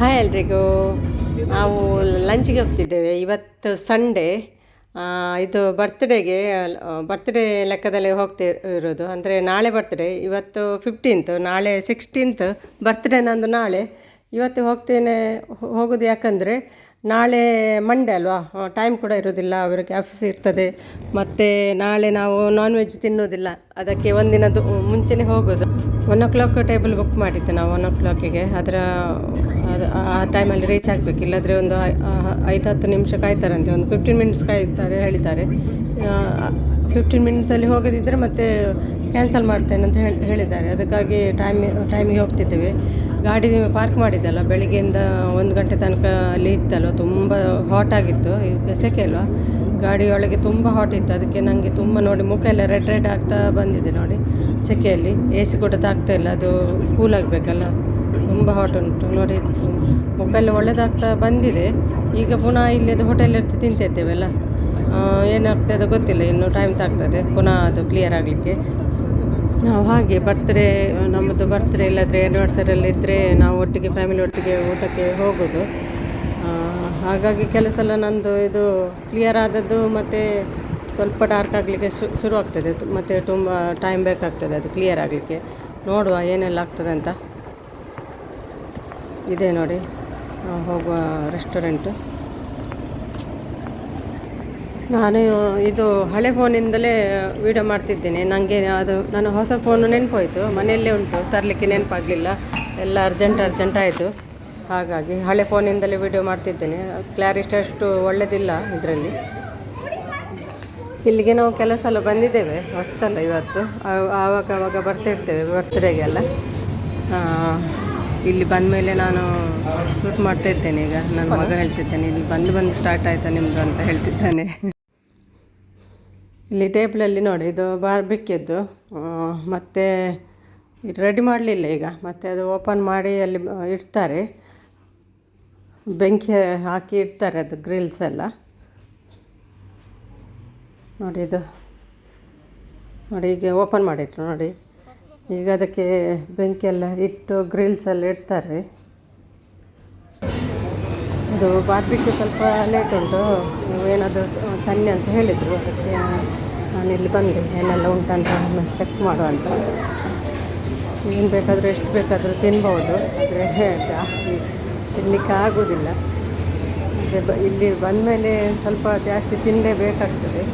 Hi ಎಲ್ರಿಗೂ. ನಾವು ಲಂಚ್ಗೆ ಹೋಗ್ತಿದ್ದೇವೆ. ಇವತ್ತು ಸಂಡೇ. ಇದು ಬರ್ತ್ಡೇಗೆ ಬರ್ತ್ಡೇ ಲೆಕ್ಕದಲ್ಲಿ ಹೋಗ್ತಿ ಇರೋದು ಅಂದರೆ ನಾಳೆ ಬರ್ತ್ಡೇ, ಇವತ್ತು ಫಿಫ್ಟೀನ್ತ್ ನಾಳೆ ಸಿಕ್ಸ್ಟೀನ್ತ್ ಬರ್ತ್ಡೇ ನಂದು ನಾಳೆ. ಇವತ್ತು ಹೋಗ್ತೇನೆ, ಹೋಗೋದು ಯಾಕಂದರೆ ನಾಳೆ ಮಂಡೆ ಅಲ್ವಾ? ಟೈಮ್ ಕೂಡ ಇರೋದಿಲ್ಲ ಅವರಿಗೆ ಆಫೀಸ್ ಇರ್ತದೆ. ಮತ್ತು ನಾಳೆ ನಾವು ನಾನ್ ವೆಜ್ ತಿನ್ನೋದಿಲ್ಲ ಅದಕ್ಕೆ ಒಂದಿನದ್ದು ಮುಂಚೆನೇ ಹೋಗೋದು. One o'clock table book ಮಾಡಿದ್ದೆ ನಾವು ಒನ್ ಓ ಕ್ಲಾಕಿಗೆ ಅದರ, ಅದು, ಆ ಟೈಮಲ್ಲಿ ರೀಚ್ ಆಗಬೇಕು. ಇಲ್ಲಾದರೆ ಒಂದು ಐದು, ಹತ್ತು ನಿಮಿಷ ಕಾಯ್ತಾರಂತೆ. ಒಂದು ಫಿಫ್ಟೀನ್ ಮಿನಿಟ್ಸ್ ಕಾಯ್ತಾರೆ, ಹೇಳಿದ್ದಾರೆ. ಫಿಫ್ಟೀನ್ ಮಿನಿಟ್ಸಲ್ಲಿ ಹೋಗೋದಿದ್ದರೆ ಮತ್ತೆ ಕ್ಯಾನ್ಸಲ್ ಮಾಡ್ತೇನೆ ಅಂತ ಹೇಳಿ ಹೇಳಿದ್ದಾರೆ. ಅದಕ್ಕಾಗಿ ಟೈಮ್, ಟೈಮಿಗೆ ಹೋಗ್ತಿದ್ದೇವೆ. ಗಾಡಿ ಪಾರ್ಕ್ ಮಾಡಿದ್ದಲ್ಲ, ಬೆಳಿಗ್ಗೆಯಿಂದ ಒಂದು ಗಂಟೆ ತನಕ ಅಲ್ಲಿ ಇತ್ತಲ್ಲ ತುಂಬ ಹಾಟ್ ಆಗಿತ್ತು. ಸೆಕೆ ಅಲ್ವಾ? ಗಾಡಿಯೊಳಗೆ ತುಂಬ ಹಾಟ್ ಇತ್ತು. ಅದಕ್ಕೆ ನನಗೆ ತುಂಬ ನೋಡಿ, ಮುಖ ಎಲ್ಲ ರೆಡ್ ರೆಡ್ ಆಗ್ತಾ ಬಂದಿದೆ ನೋಡಿ ಸೆಕೆಯಲ್ಲಿ ಎ ಸಿ ಕೂಡ ತಾಗ್ತಾ ಇಲ್ಲ. ಅದು ಕೂಲ್ ಆಗಬೇಕಲ್ಲ. ತುಂಬ ಹಾಟ್ ಉಂಟು. ನೋಡಿ, ಮುಖ ಎಲ್ಲ ಒಳ್ಳೆದಾಗ್ತಾ ಬಂದಿದೆ. ಈಗ ಪುನಃ ಇಲ್ಲಿ ಅದು ಹೋಟೆಲ್ ಇರ್ತಿ ತಿಂತಿದ್ದೇವೆಲ್ಲ ಏನಾಗ್ತದೆ ಗೊತ್ತಿಲ್ಲ. ಇನ್ನು ಟೈಮ್ ತಾಗ್ತದೆ. ಪುನಃ ಅದು ಕ್ಲಿಯರ್ ಆಗಲಿಕ್ಕೆ. ನಾವು ಹಾಗೆ ಬರ್ತ್ಡೇ ನಮ್ಮದು ಬರ್ತ್ಡೇ ಇಲ್ಲಾಂದರೆ ಆ್ಯನಿವರ್ಸರಿಯಲ್ಲಿ ಇದ್ದರೆ ನಾವು ಒಟ್ಟಿಗೆ ಫ್ಯಾಮಿಲಿ ಒಟ್ಟಿಗೆ ಊಟಕ್ಕೆ ಹೋಗೋದು. ಹಾಗಾಗಿ ಕೆಲಸ ಎಲ್ಲ ನಂದು ಇದು ಕ್ಲಿಯರ್ ಆದದ್ದು ಮತ್ತು ಸ್ವಲ್ಪ ಡಾರ್ಕ್ ಆಗಲಿಕ್ಕೆ ಶು, ಶುರು ಆಗ್ತದೆ. ಮತ್ತು ತುಂಬ ಟೈಮ್ ಬೇಕಾಗ್ತದೆ ಅದು ಕ್ಲಿಯರ್ ಆಗಲಿಕ್ಕೆ. ನೋಡುವ ಏನೆಲ್ಲ ಆಗ್ತದೆ ಅಂತ. ಇದೆ ನೋಡಿ. ಹೋಗುವ ರೆಸ್ಟೋರೆಂಟು ನಾನು ಇದು ಹಳೆ ಫೋನಿಂದಲೇ ವೀಡಿಯೋ ಮಾಡ್ತಿದ್ದೇನೆ. ನನಗೆ ಅದು, ನಾನು ಹೊಸ ಫೋನು ನೆನಪೋಯ್ತು. ಮನೆಯಲ್ಲೇ ಉಂಟು, ತರಲಿಕ್ಕೆ ನೆನಪಾಗಲಿಲ್ಲ. ಎಲ್ಲ ಅರ್ಜೆಂಟ್ ಅರ್ಜೆಂಟ್ ಆಯಿತು. ಹಾಗಾಗಿ ಹಳೆ ಫೋನಿಂದಲೇ ವೀಡಿಯೋ ಮಾಡ್ತಿದ್ದೇನೆ. ಕ್ಲಾರಿಟಿ ಅಷ್ಟು ಒಳ್ಳೆಯದಿಲ್ಲ ಇದರಲ್ಲಿ. ಇಲ್ಲಿಗೆ ನಾವು ಕೆಲಸ ಎಲ್ಲ ಬಂದಿದ್ದೇವೆ. ಹೊಸ್ತಲ್ಲ ಇವತ್ತು. ಆವಾಗ ಆವಾಗ ಬರ್ತಿರ್ತೇವೆ ಬರ್ತ್ಡೇಗೆಲ್ಲ ಇಲ್ಲಿ ಬಂದ ಮೇಲೆ ನಾನು ಶೂಟ್ ಮಾಡ್ತಾ ಇದ್ದೇನೆ ಈಗ. ನನ್ನ ಮಗ ಹೇಳ್ತಿದ್ದೇನೆ, ಇಲ್ಲಿ ಬಂದು ಬಂದು ಸ್ಟಾರ್ಟ್ ಆಯಿತಾ ನಿಮ್ಮದು ಅಂತ ಹೇಳ್ತಿದ್ದಾನೆ. ಇಲ್ಲಿ ಟೇಬಲಲ್ಲಿ ನೋಡಿ, ಇದು ಬಾರ್ಬಿಕ್ಕಿದ್ದು ಮತ್ತು ರೆಡಿ ಮಾಡಲಿಲ್ಲ ಈಗ. ಮತ್ತು ಅದು ಓಪನ್ ಮಾಡಿ ಅಲ್ಲಿ ಇಡ್ತಾರೆ. ಬೆಂಕಿ ಹಾಕಿ ಇಡ್ತಾರೆ ಅದು ಗ್ರಿಲ್ಸ್ ಎಲ್ಲ. ನೋಡಿ ಇದು. ನೋಡಿ ಈಗ ಓಪನ್ ಮಾಡಿಟ್ರು ನೋಡಿ. ಈಗ ಅದಕ್ಕೆ ಬೆಂಕಿ ಎಲ್ಲ ಇಟ್ಟು ಗ್ರಿಲ್ಸ್ ಎಲ್ಲ ಇಡ್ತಾರೆ. ಅದು ಬಾರ್ಬಿಕ್ಯೂ ಸ್ವಲ್ಪ ಲೇಟ್ ಉಂಟು. ನೀವು ಏನಾದರೂ ತನ್ನಿ ಅಂತ ಹೇಳಿದರು. ಅದಕ್ಕೆ ನಾನು ಇಲ್ಲಿ ಬಂದೆ. ಏನೆಲ್ಲ ಉಂಟಂತ ಚೆಕ್ ಮಾಡುವಂತ ಏನು ಬೇಕಾದರೂ ಎಷ್ಟು ಬೇಕಾದರೂ ತಿನ್ಬೋದು. ಆದರೆ ಜಾಸ್ತಿ ತಿನ್ನಲಿಕ್ಕೆ ಆಗೋದಿಲ್ಲ. ಆದರೆ ಬ, ಇಲ್ಲಿ ಬಂದಮೇಲೆ ಸ್ವಲ್ಪ ಜಾಸ್ತಿ ತಿನ್ನಲೇಬೇಕಾಗ್ತದೆ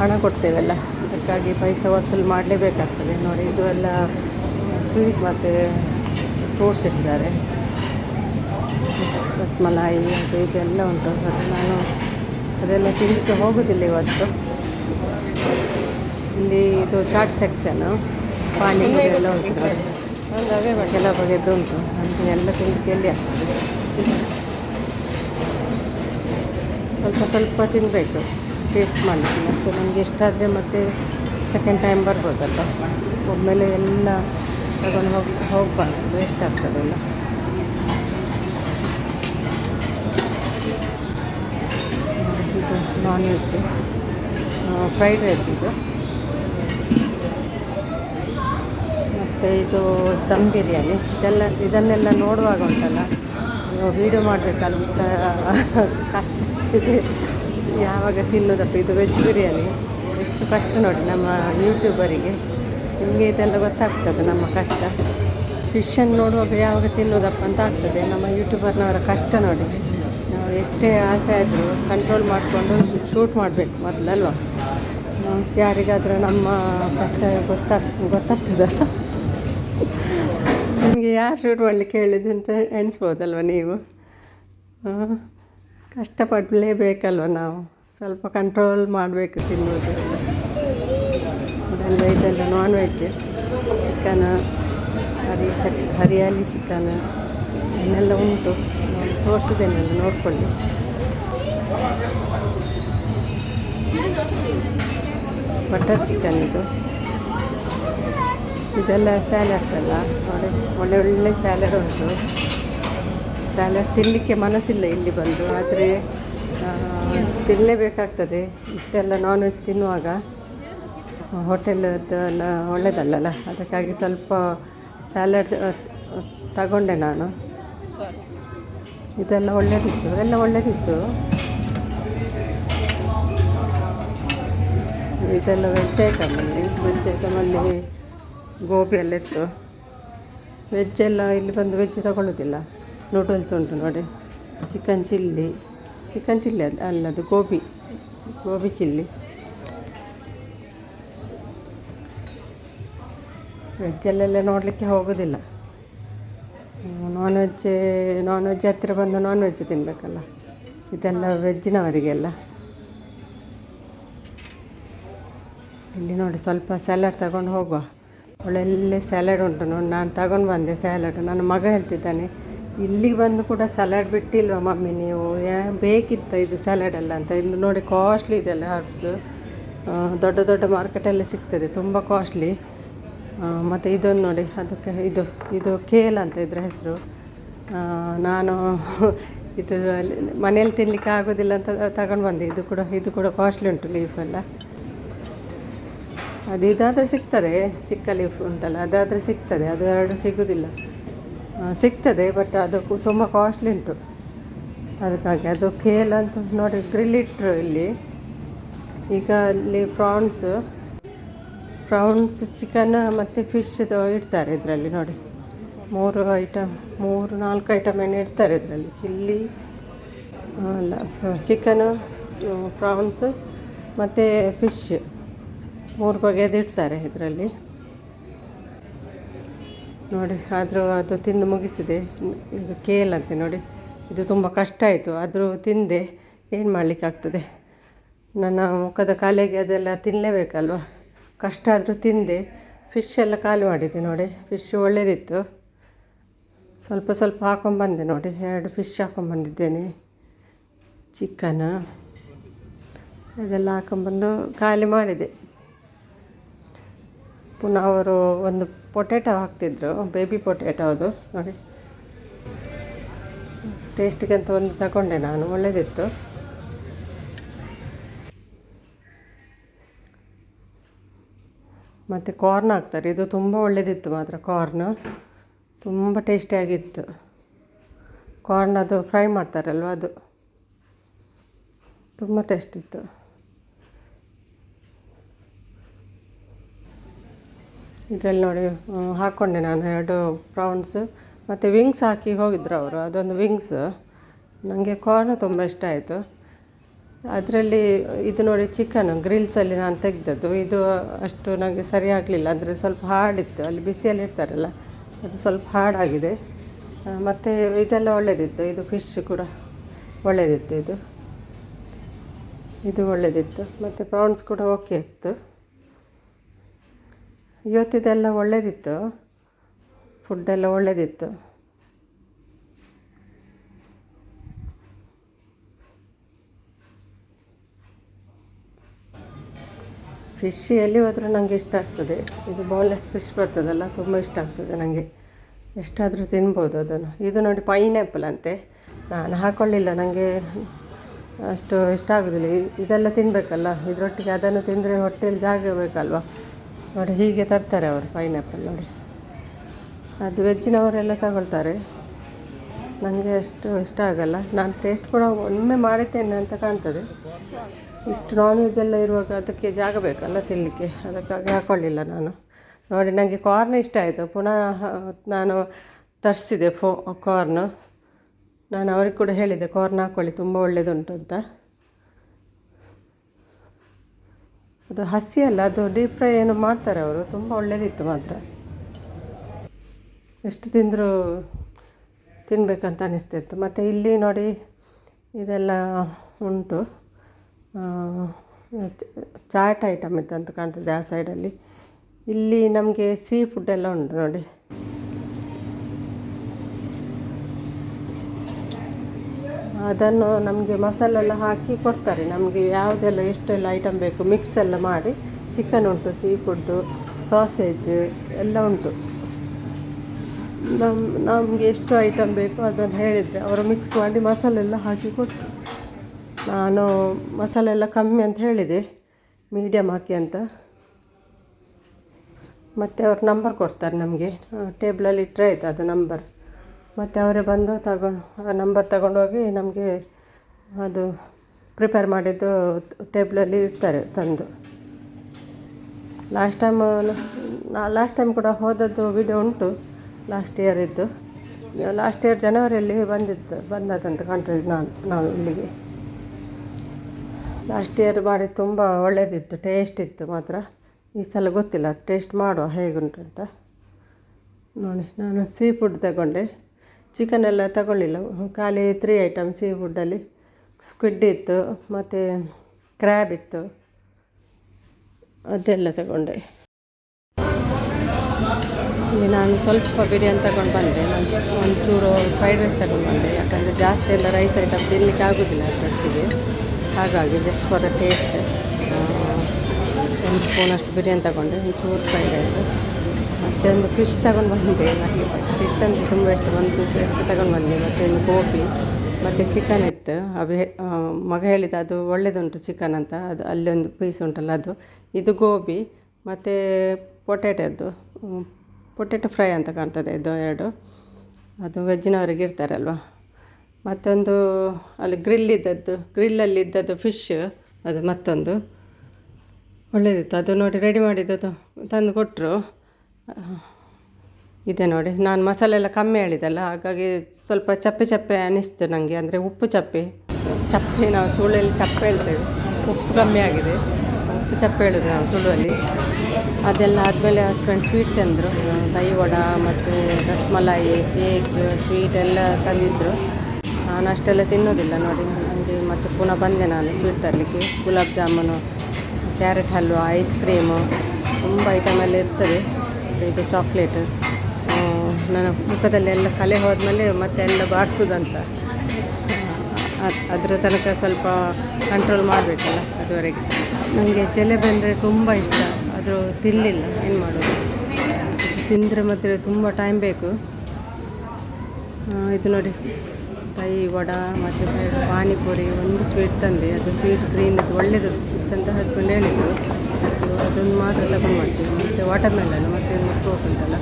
ಹಣ ಕೊಡ್ತೇವಲ್ಲ. ಅದಕ್ಕಾಗಿ ಪೈಸ ವಸೂಲು ಮಾಡಲೇಬೇಕಾಗ್ತದೆ ನೋಡಿ, ಇದು ಎಲ್ಲ ಸ್ವೀಟ್ ಮತ್ತು ಫ್ರೂಟ್ಸ್ ಇಟ್ಟಿದ್ದಾರೆ. ರಸ್ಮಲಾಯಿ ಅದು ಇದೆಲ್ಲ ಉಂಟು. ಅದು ನಾನು ಅದೆಲ್ಲ ತಿನ್ನಲಿಕ್ಕೆ ಹೋಗೋದಿಲ್ಲ ಇವತ್ತು. ಇಲ್ಲಿ ಇದು ಚಾಟ್ ಸೆಕ್ಷನು ಪಾನಿಪುರಿ ಎಲ್ಲ ಉಂಟು ಕೆಲ ಕೆಲವು ಬಗೆಯದ್ದು ಉಂಟು. ಅಂದರೆ ಎಲ್ಲ ತಿನ್ನಲಿಕ್ಕೆ ಎಲ್ಲಿ ಆಗ್ತದೆ? ಸ್ವಲ್ಪ ಸ್ವಲ್ಪ ತಿನ್ನಬೇಕು ಟೇಸ್ಟ್ ಮಾಡಲಿಕ್ಕೆ. ಮತ್ತು ನಮಗೆ ಇಷ್ಟ ಆದರೆ ಮತ್ತೆ ಸೆಕೆಂಡ್ ಟೈಮ್ ಬರ್ಬೋದಲ್ಲ ಒಮ್ಮೆಲೆ ಎಲ್ಲ ತಗೊಂಡು ಹೋಗಿ ಹೋಗಬಾರ್ದು. ವೇಸ್ಟ್ ಆಗ್ತದಲ್ಲ ಇದು ನಾನ್ ವೆಜ್ ಫ್ರೈಡ್ ರೈಸ್ ಇದು. ಮತ್ತು ಇದು ದಮ್ ಬಿರಿಯಾನಿ. ಇದೆಲ್ಲ, ಇದನ್ನೆಲ್ಲ ನೋಡುವಾಗ ಉಂಟಲ್ಲ ವೀಡಿಯೋ ಮಾಡಬೇಕಲ್ಲ ಕಷ್ಟ. ಇದೆ ಯಾವಾಗ ತಿನ್ನೋದಪ್ಪ ಇದು ವೆಜ್ ಬಿರಿಯಾನಿ? ಎಷ್ಟು ಕಷ್ಟ ನೋಡಿ ನಮ್ಮ ಯೂಟ್ಯೂಬರಿಗೆ ನಿಮಗೆ ಇದೆಲ್ಲ ಗೊತ್ತಾಗ್ತದೆ ನಮ್ಮ ಕಷ್ಟ. ಫಿಶನ್ನು ನೋಡುವಾಗ ಯಾವಾಗ ತಿನ್ನೋದಪ್ಪ ಅಂತ ಆಗ್ತದೆ. ನಮ್ಮ ಯೂಟ್ಯೂಬರ್ನವರ ಕಷ್ಟ ನೋಡಿ. ನಾವು ಎಷ್ಟೇ ಆಸೆ ಆದರೂ ಕಂಟ್ರೋಲ್ ಮಾಡಿಕೊಂಡು ಶೂಟ್ ಮಾಡಬೇಕು ಮೊದಲಲ್ವ. ಯಾರಿಗಾದರೂ ನಮ್ಮ ಕಷ್ಟ ಗೊತ್ತಾಗ್ ಗೊತ್ತಾಗ್ತದ ನಿಮಗೆ ಯಾರು ಶೂಟ್ ಮಾಡಲಿಕ್ಕೆ ಹೇಳಿದ್ದು ಅಂತ ಎಣಿಸ್ಬೋದಲ್ವ ನೀವು? ಕಷ್ಟಪಡಲೇಬೇಕಲ್ವ ನಾವು? ಸ್ವಲ್ಪ ಕಂಟ್ರೋಲ್ ಮಾಡಬೇಕು ತಿನ್ನೋದು ಅದೆಲ್ಲ ಇದೆಲ್ಲ ನಾನ್ ವೆಜ್ ಚಿಕನ್ ಹರಿ ಚಕ್ ಹರಿಯಾಲಿ ಚಿಕನ್ ಇನ್ನೆಲ್ಲ ಉಂಟು. ನಾನು ನೋಡಿಕೊಳ್ಳಿ. ಬಟರ್ ಚಿಕನ್ ಇದು. ಇದೆಲ್ಲ ಸ್ಯಾಲಡ್ಸ್ ಅಲ್ಲ, ನೋಡಿ, ಒಳ್ಳೆ ಒಳ್ಳೆ ಸ್ಯಾಲಡ್ ಉಂಟು. ಸ್ಯಾಲಡ್ ತಿನ್ನಲಿಕ್ಕೆ ಮನಸ್ಸಿಲ್ಲ ಇಲ್ಲಿ ಬಂದು, ಆದರೆ ತಿನ್ನಲೇಬೇಕಾಗ್ತದೆ ಇಷ್ಟೆಲ್ಲ ನಾನ್ ವೆಜ್ ತಿನ್ನುವಾಗ ಹೋಟೆಲದ್ದು ಎಲ್ಲ ಒಳ್ಳೆಯದಲ್ಲಲ್ಲ ಅದಕ್ಕಾಗಿ ಸ್ವಲ್ಪ ಸ್ಯಾಲಡ್ ತಗೊಂಡೆ ನಾನು. ಇದೆಲ್ಲ ಒಳ್ಳೆಯದಿತ್ತು ಎಲ್ಲ ಒಳ್ಳೆಯದಿತ್ತು ಇದೆಲ್ಲ ವೆಜ್ ಐಟಮಲ್ಲಿ ವೆಜ್ ಐಟಮಲ್ಲಿ ಗೋಬಿ ಎಲ್ಲ ಇತ್ತು. ವೆಜ್ ಎಲ್ಲ ಇಲ್ಲಿ ಬಂದು ವೆಜ್ ತಗೊಳ್ಳೋದಿಲ್ಲ ನೂಡಲ್ಸ್ ಉಂಟು ನೋಡಿ. ಚಿಕನ್ ಚಿಲ್ಲಿ ಚಿಕನ್ ಚಿಲ್ಲಿ ಅಲ್ಲ ಅಲ್ಲದು ಗೋಬಿ ಗೋಬಿ ಚಿಲ್ಲಿ ವೆಜ್ಜಲ್ಲೆಲ್ಲ ನೋಡಲಿಕ್ಕೆ ಹೋಗೋದಿಲ್ಲ. ನಾನ್ ವೆಜ್ ನಾನ್ ವೆಜ್ ಹತ್ತಿರ ಬಂದು ನಾನ್ ವೆಜ್ ತಿನ್ನಬೇಕಲ್ಲ ಇದೆಲ್ಲ ವೆಜ್ಜಿನವರಿಗೆಲ್ಲ ಇಲ್ಲಿ ನೋಡಿ ಸ್ವಲ್ಪ ಸ್ಯಾಲಡ್ ತಗೊಂಡು ಹೋಗುವ. ಒಳ್ಳೆ ಸ್ಯಾಲಡ್ ಉಂಟು ನೋಡಿ, ನಾನು ತಗೊಂಡು ಬಂದೆ ಸ್ಯಾಲಡ್ ನನ್ನ ಮಗ ಹೇಳ್ತಿದ್ದಾನೆ, ಇಲ್ಲಿಗೆ ಬಂದು ಕೂಡ ಸಲಾಡ್ ಬಿಟ್ಟಿಲ್ವ ಮಮ್ಮಿ ನೀವು? ಬೇಕಿತ್ತು ಇದು ಸ್ಯಾಲಡ್ ಎಲ್ಲ ಅಂತ. ಇಲ್ಲಿ ನೋಡಿ ಕಾಸ್ಟ್ಲಿ ಇದೆಲ್ಲ ಹರ್ಬ್ಸು ದೊಡ್ಡ ದೊಡ್ಡ ಮಾರ್ಕೆಟಲ್ಲಿ ಸಿಗ್ತದೆ, ತುಂಬ ಕಾಸ್ಟ್ಲಿ ಮತ್ತು ಇದೊಂದು ನೋಡಿ, ಅದಕ್ಕೆ ಇದು ಇದು ಕೇಲ್ ಅಂತ ಇದ್ರ ಹೆಸರು. ನಾನು ಇದು ಮನೇಲಿ ತಿನ್ನಲಿಕ್ಕೆ ಆಗೋದಿಲ್ಲ ಅಂತ ತಗೊಂಡು ಬಂದೆ. ಇದು ಕೂಡ ಇದು ಕೂಡ ಕಾಸ್ಟ್ಲಿ ಉಂಟು ಲೀಫೆಲ್ಲ ಅದು ಇದಾದರೆ ಸಿಗ್ತದೆ, ಚಿಕ್ಕ ಲೀಫ್ ಉಂಟಲ್ಲ, ಅದಾದರೆ ಸಿಗ್ತದೆ, ಅದು ಎರಡು ಸಿಗೋದಿಲ್ಲ. ಸಿಗ್ತದೆ ಬಟ್ ಅದು ತುಂಬ ಕಾಸ್ಟ್ಲಿ ಉಂಟು. ಅದಕ್ಕಾಗಿ ಅದು ಕೇಲ್ ಅಂತ ನೋಡಿ ಗ್ರಿಲ್ ಇಲ್ಲಿ. ಈಗ ಅಲ್ಲಿ ಪ್ರಾನ್ಸ್ ಪ್ರಾನ್ಸ್ ಚಿಕನ್ ಮತ್ತು ಫಿಶ್ ಇಡ್ತಾರೆ ಇದರಲ್ಲಿ ನೋಡಿ. ಮೂರು ಐಟಮ್ ಮೂರು, ನಾಲ್ಕು ಐಟಮ್ ಏನು ಇಡ್ತಾರೆ ಇದರಲ್ಲಿ. ಚಿಲ್ಲಿ ಅಲ್ಲ ಚಿಕನು ಪ್ರಾನ್ಸ್ ಮತ್ತು ಫಿಶ್ ಮೂರು ಬಗೆಯದು ಇಡ್ತಾರೆ ಇದರಲ್ಲಿ. ನೋಡಿ, ಆದರೂ ಅದು ತಿಂದು ಮುಗಿಸಿದೆ. ಇದು ಕೇಲ್ ಅಂತೆ ನೋಡಿ. ಇದು ತುಂಬ ಕಷ್ಟ ಆಯಿತು. ಆದರೂ ತಿಂದೆ. ಏನು ಮಾಡಲಿಕ್ಕಾಗ್ತದೆ? ನನ್ನ ಮುಖದ ಕಾಲಿಗೆ ಅದೆಲ್ಲ ತಿನ್ನಲೇಬೇಕಲ್ವ ಕಷ್ಟ ಆದರೂ ತಿಂದೆ. ಫಿಶ್ ಎಲ್ಲ ಖಾಲಿ ಮಾಡಿದ್ದೆ ನೋಡಿ. ಫಿಶ್ ಒಳ್ಳೆಯದಿತ್ತು ಸ್ವಲ್ಪ ಸ್ವಲ್ಪ ಹಾಕೊಂಡ್ಬಂದೆ ನೋಡಿ. ಎರಡು ಫಿಶ್ ಹಾಕೊಂಡ್ಬಂದಿದ್ದೇನೆ ಚಿಕನ್ ಅದೆಲ್ಲ ಹಾಕೊಂಡ್ಬಂದು ಖಾಲಿ ಮಾಡಿದೆ. ಪುನಃ ಅವರು ಒಂದು ಪೊಟ್ಯಾಟೊ ಹಾಕ್ತಿದ್ರು. ಬೇಬಿ ಪೊಟ್ಯಾಟೊ ಅದು ನೋಡಿ. ಟೇಸ್ಟಿಗೆ ಅಂತ ಒಂದು ತಗೊಂಡೆ ನಾನು. ಒಳ್ಳೆಯದಿತ್ತು ಮತ್ತು ಕಾರ್ನ್ ಹಾಕ್ತಾರೆ. ಇದು ತುಂಬ ಒಳ್ಳೆಯದಿತ್ತು ಮಾತ್ರ ಕಾರ್ನ್ ತುಂಬ ಟೇಸ್ಟಿಯಾಗಿತ್ತು ಕಾರ್ನ್ ಅದು ಫ್ರೈ ಮಾಡ್ತಾರಲ್ವ ಅದು? ತುಂಬ ಟೇಸ್ಟ್ ಇತ್ತು. ಇದರಲ್ಲಿ ನೋಡಿ ಹಾಕ್ಕೊಂಡೆ ನಾನು ಎರಡು ಪ್ರೌನ್ಸ್ ಮತ್ತು ವಿಂಗ್ಸ್ ಹಾಕಿ ಹೋಗಿದ್ರು ಅವರು. ಅದೊಂದು ವಿಂಗ್ಸ್ ನನಗೆ ಕಾರ್ನ್ ತುಂಬ ಇಷ್ಟ ಆಯಿತು. ಅದರಲ್ಲಿ ಇದು ನೋಡಿ ಚಿಕನ್ ಗ್ರಿಲ್ಸಲ್ಲಿ ನಾನು ತೆಗೆದದ್ದು. ಇದು ಅಷ್ಟು ನನಗೆ ಸರಿ ಆಗಲಿಲ್ಲ ಅಂದರೆ ಸ್ವಲ್ಪ ಹಾರ್ಡಿತ್ತು ಅಲ್ಲಿ ಬಿಸಿಯಲ್ಲಿ ಇರ್ತಾರಲ್ಲ, ಅದು ಸ್ವಲ್ಪ ಹಾರ್ಡಾಗಿದೆ ಮತ್ತು ಇದೆಲ್ಲ ಒಳ್ಳೆಯದಿತ್ತು ಇದು ಫಿಶ್ ಕೂಡ ಒಳ್ಳೆಯದಿತ್ತು ಇದು. ಇದು ಒಳ್ಳೆಯದಿತ್ತು ಮತ್ತು ಪ್ರಾನ್ಸ್ ಕೂಡ ಓಕೆ ಇತ್ತು. ಇವತ್ತಿದೆಲ್ಲ ಒಳ್ಳೆಯದಿತ್ತು ಫುಡ್ಡೆಲ್ಲ ಒಳ್ಳೆಯದಿತ್ತು ಫಿಶ್ ಎಲ್ಲಿ ಹೋದರೂ ನನಗೆ ಇಷ್ಟ ಆಗ್ತದೆ. ಇದು ಬೋನ್ಲೆಸ್ ಫಿಶ್ ಬರ್ತದಲ್ಲ, ತುಂಬ ಇಷ್ಟ ಆಗ್ತದೆ ನನಗೆ ಎಷ್ಟಾದರೂ ತಿನ್ಬೋದು ಅದನ್ನು. ಇದು ನೋಡಿ ಪೈನಾಪಲ್ ಅಂತೆ. ನಾನು ಹಾಕ್ಕೊಳ್ಳಿಲ್ಲ ನನಗೆ ಅಷ್ಟು ಇಷ್ಟ ಆಗೋದಿಲ್ಲ. ಇದೆಲ್ಲ ತಿನ್ನಬೇಕಲ್ಲ ಇದರೊಟ್ಟಿಗೆ ಅದನ್ನು ತಿಂದರೆ ಹೊಟ್ಟೆಯಲ್ಲಿ ಜಾಗ ಬೇಕಲ್ವ? ನೋಡಿ ಹೀಗೆ ತರ್ತಾರೆ ಅವರು ಪೈನಾಪಲ್ ನೋಡಿ. ಅದು ವೆಜ್ಜಿನವರೆಲ್ಲ ತಗೊಳ್ತಾರೆ. ನನಗೆ ಅಷ್ಟು ಇಷ್ಟ ಆಗಲ್ಲ. ನಾನು ಟೇಸ್ಟ್ ಕೂಡ ಒಮ್ಮೆ ಮಾಡಿದ್ದೇನೆ ಅಂತ ಕಾಣ್ತದೆ. ಇಷ್ಟು ನಾನ್ ವೆಜ್ ಎಲ್ಲ ಇರುವಾಗ ಅದಕ್ಕೆ ಜಾಗ ಬೇಕಲ್ಲ ತಿನ್ನಲಿಕ್ಕೆ ಅದಕ್ಕಾಗಿ ಹಾಕ್ಕೊಳ್ಳಿಲ್ಲ ನಾನು. ನೋಡಿ ನನಗೆ ಕಾರ್ನ್ ಇಷ್ಟ ಆಯಿತು. ಪುನಃ ನಾನು ತರಿಸಿದೆ ಫೋ ಕಾರ್ನ್ ನಾನು ಅವ್ರಿಗೆ ಕೂಡ ಹೇಳಿದೆ ಕಾರ್ನ್ ಹಾಕ್ಕೊಳ್ಳಿ ತುಂಬ ಒಳ್ಳೆಯದುಂಟು ಅಂತ. ಅದು ಹಸಿ ಅಲ್ಲ, ಅದು ಡೀಪ್ ಫ್ರೈ ಏನು ಮಾಡ್ತಾರೆ ಅವರು. ತುಂಬ ಒಳ್ಳೆಯದಿತ್ತು ಮಾತ್ರ. ಎಷ್ಟು ತಿಂದರೂ ತಿನ್ನಬೇಕಂತ ಅನ್ನಿಸ್ತಿತ್ತು ಮತ್ತು ಇಲ್ಲಿ ನೋಡಿ, ಇದೆಲ್ಲ ಉಂಟು. ಚಾಟ್ ಐಟಮ್ ಅಂತ ಕಾಣ್ತದೆ ಆ ಸೈಡಲ್ಲಿ ಇಲ್ಲಿ ನಮಗೆ ಸೀ ಫುಡ್ ಎಲ್ಲ ಉಂಟು ನೋಡಿ. ಅದನ್ನು ನಮಗೆ ಮಸಾಲೆಲ್ಲ ಹಾಕಿ ಕೊಡ್ತಾರೆ. ನಮಗೆ ಯಾವುದೆಲ್ಲ ಎಷ್ಟೆಲ್ಲ ಐಟಮ್ ಬೇಕು ಮಿಕ್ಸ್ ಎಲ್ಲ ಮಾಡಿ ಚಿಕನ್ ಉಂಟು ಸೀ ಫುಡ್ಡು ಸಾಸೇಜ್ ಎಲ್ಲ ಉಂಟು. ನಮ್, ನಮಗೆ ಎಷ್ಟು ಐಟಮ್ ಬೇಕು ಅದನ್ನು ಹೇಳಿದರೆ ಅವರು ಮಿಕ್ಸ್ ಮಾಡಿ ಮಸಾಲೆಲ್ಲ ಹಾಕಿ ಕೊಟ್ಟರು ನಾನು ಮಸಾಲೆ ಎಲ್ಲ ಕಮ್ಮಿ ಅಂತ ಹೇಳಿದೆ. ಮೀಡಿಯಮ್ ಹಾಕಿ ಅಂತ. ಮತ್ತು ಅವ್ರು ನಂಬರ್ ಕೊಡ್ತಾರೆ ನಮಗೆ. ಟೇಬ್ಲಲ್ಲಿ ಇಟ್ಟರೆ ಆಯಿತು ಅದು ನಂಬರ್ ಮತ್ತು ಅವರೇ ಬಂದು ತಗೊಂಡು ನಂಬರ್ ತಗೊಂಡೋಗಿ ನಮಗೆ ಅದು ಪ್ರಿಪೇರ್ ಮಾಡಿದ್ದು ಟೇಬ್ಲಲ್ಲಿ ಇಡ್ತಾರೆ ತಂದು. ಲಾಸ್ಟ್ ಟೈಮ್ ಲಾಸ್ಟ್ ಟೈಮ್ ಕೂಡ ಹೋದದ್ದು ವಿಡಿಯೋ ಉಂಟು. ಲಾಸ್ಟ್ ಇಯರಿದ್ದು ಲಾಸ್ಟ್ ಇಯರ್ ಜನವರಿಯಲ್ಲಿ ಬಂದಿದ್ದು ಬಂದದಂತ ಕಾಣ್ತದೆ ನಾನು, ನಾವು ಇಲ್ಲಿಗೆ. ಲಾಸ್ಟ್ ಇಯರ್ ಮಾಡಿ ತುಂಬ ಒಳ್ಳೆಯದಿತ್ತು ಟೇಸ್ಟ್ ಇತ್ತು ಮಾತ್ರ. ಈ ಸಲ ಗೊತ್ತಿಲ್ಲ ಟೇಸ್ಟ್ ಮಾಡುವ ಹೇಗುಂಟು ಅಂತ. ನೋಡಿ, ನಾನು ಸೀ ಫುಡ್ ತಗೊಂಡೆ. ಚಿಕನ್ ಎಲ್ಲ ತಗೊಳ್ಳಿಲ್ಲ. ಖಾಲಿ ತ್ರೀ ಐಟಮ್ ಸೀ ಫುಡ್ಡಲ್ಲಿ ಸ್ಕ್ವಿಡ್ ಇತ್ತು, ಮತ್ತು ಕ್ರ್ಯಾಬ್ ಇತ್ತು. ಅದೆಲ್ಲ ತಗೊಂಡೆ. ನಾನು ಸ್ವಲ್ಪ ಬಿರಿಯಾನಿ ತಗೊಂಡು ಬಂದೆ. ನಾನು ಒಂಚೂರು ಫ್ರೈಡ್ ರೈಸ್ ತಗೊಂಡು ಬಂದೆ. ಯಾಕಂದರೆ ಜಾಸ್ತಿ ಎಲ್ಲ ರೈಸ್ ಐಟಮ್ ತಿನ್ನಲಿಕ್ಕೆ ಆಗೋದಿಲ್ಲ ಅಷ್ಟೊತ್ತಿಗೆ. ಹಾಗಾಗಿ ಜಸ್ಟ್ ಫಾರ್ ದ ಟೇಸ್ಟ್ ಒಂದು ಸ್ಪೂನಷ್ಟು ಬಿರಿಯಾನಿ ತಗೊಂಡೆ. ಒಂಚೂರು ಫ್ರೈಡ್ ರೈಸ್ ಮತ್ತು ಒಂದು ಫಿಶ್ ತಗೊಂಡು ಬಂದೆ ನನಗೆ ಫಿಶ್ ಅಂದರೆ ತುಂಬ ಇಷ್ಟ. ಒಂದು ಪೀಸ್ ಎಷ್ಟು ತಗೊಂಡು ಬಂದೆ. ಮತ್ತು ಒಂದು ಗೋಬಿ, ಮತ್ತು ಚಿಕನ್ ಇತ್ತು. ಅದು ಮಗ ಹೇಳಿದ ಅದು ಒಳ್ಳೆಯದುಂಟು ಚಿಕನ್ ಅಂತ. ಅದು ಅಲ್ಲಿ ಒಂದು ಪೀಸ್ ಉಂಟಲ್ಲ ಅದು. ಇದು ಗೋಬಿ, ಮತ್ತು ಪೊಟ್ಯಾಟೋದ್ದು ಪೊಟ್ಯಾಟೊ ಫ್ರೈ ಅಂತ ಕಾಣ್ತದೆ. ಇದು ಎರಡು. ಅದು ವೆಜ್ಜಿನವರಿಗೆ ಇರ್ತಾರಲ್ವ. ಮತ್ತೊಂದು, ಅಲ್ಲಿ ಗ್ರಿಲ್ ಇದ್ದದ್ದು ಗ್ರಿಲ್ಲಲ್ಲಿ ಇದ್ದದ್ದು ಫಿಶ್ ಅದು ಮತ್ತೊಂದು. ಒಳ್ಳೆಯದಿತ್ತು ಅದು ನೋಡಿ ರೆಡಿ ಮಾಡಿದ್ದು ತಂದು ಕೊಟ್ಟರು ಇದೆ ನೋಡಿ. ನಾನು ಮಸಾಲೆ ಎಲ್ಲ ಕಮ್ಮಿ ಹೇಳಿದಲ್ಲ ಹಾಗಾಗಿ ಸ್ವಲ್ಪ ಚಪ್ಪೆ ಚಪ್ಪೆ ಅನ್ನಿಸ್ತು ನನಗೆ ಅಂದರೆ ಉಪ್ಪು ಚಪ್ಪೆ. ಚಪ್ಪೆ ನಾವು ತುಳುವಲ್ಲಿ ಚಪ್ಪೆ ಹೇಳ್ತೇವೆ. ಉಪ್ಪು ಕಮ್ಮಿ ಆಗಿದೆ. ಉಪ್ಪು ಚಪ್ಪೆ ಹೇಳೋದು ನಾವು ತುಳುವಲ್ಲಿ ಅದೆಲ್ಲ ಆದಮೇಲೆ ಹಸ್ಬೆಂಡ್ ಸ್ವೀಟ್ ತಂದರು. ದಹಿ ವಡ ಮತ್ತು ರಸ್ಮಲಾಯಿ ಕೇಕ್ ಸ್ವೀಟ್ ಎಲ್ಲ ತಂದಿದ್ದರು ನಾನು ಅಷ್ಟೆಲ್ಲ ತಿನ್ನೋದಿಲ್ಲ ನೋಡಿ. ನನಗೆ ಮತ್ತು ಪುನಃ ಬಂದೆ ನಾನು ಸ್ವೀಟ್ ತರಲಿಕ್ಕೆ. Gulab jamun carrot halwa ice cream ತುಂಬ ಐಟಮ್ ಎಲ್ಲ ಇರ್ತದೆ. ಇದು ಚಾಕ್ಲೇಟ್ ನನ್ನ ಮುಖದಲ್ಲೆಲ್ಲ ಕಲೆ ಹೋದ್ಮೇಲೆ ಮತ್ತೆ ಎಲ್ಲ ಬಾರಿಸೋದಂತ. ಅದ್- ಅದರ ತನಕ ಸ್ವಲ್ಪ ಕಂಟ್ರೋಲ್ ಮಾಡಬೇಕಲ್ಲ ಅದುವರೆಗೆ. ನನಗೆ ಚೆಲೆ ಬಂದರೆ ತುಂಬ ಇಷ್ಟ. ಅದು ತಿನ್ನಲಿಲ್ಲ ಏನು ಮಾಡೋದು? ತಿಂದರೆ ಮತ್ತೆ ತುಂಬ ಟೈಮ್ ಬೇಕು. ಇದು ನೋಡಿ. ದಹಿ ವಡ, ಮತ್ತು ಪಾನಿಪುರಿ, ಒಂದು ಸ್ವೀಟ್ ತಂದೆ. ಅದು ಸ್ವೀಟ್ ಗ್ರೀನ್ ಅದು ಒಳ್ಳೆಯದು ಅಂತ ಹಸ್ಬೆಂಡ್ ಹೇಳಿದರು. ಅದು ಅದೊಂದು ಮಾತ್ರ ತಗೊಂಡು ಮಾಡ್ತೀವಿ. ಮತ್ತು ವಾಟರ್ ಮೆಲನ್ ಮತ್ತು ಮಕ್ಕಳು ಉಂಟಲ್ಲ,